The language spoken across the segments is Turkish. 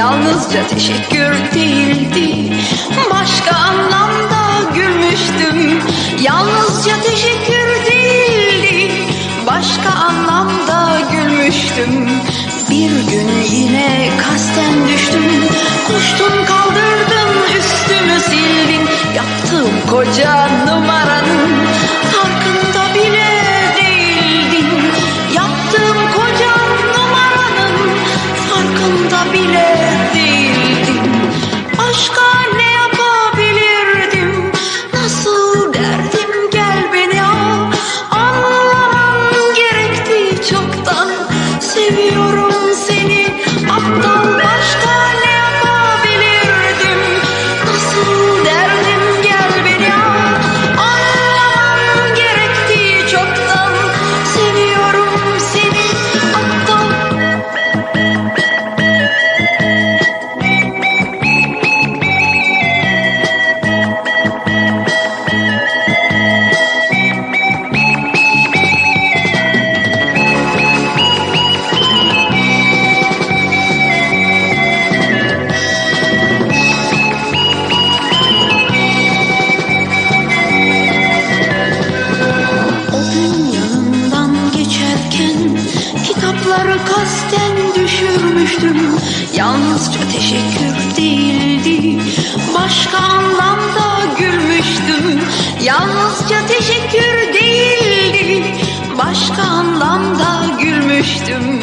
Yalnızca teşekkür değildi. Başka anlamda gülmüştüm. Yalnızca teşekkür değildi. Başka anlamda gülmüştüm. Bir gün yine kasten düştüm. Koştun kaldırdın üstümü sildin. Yaptığım koca Onları kasten düşürmüştüm. Yalnızca teşekkür değildi. Başka anlamda gülmüştüm. Yalnızca teşekkür değildi. Başka anlamda gülmüştüm.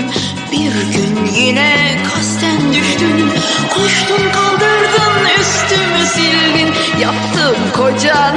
Bir gün yine kasten düştüm. Koştun kaldırdın üstümü sildin Yaptım kocan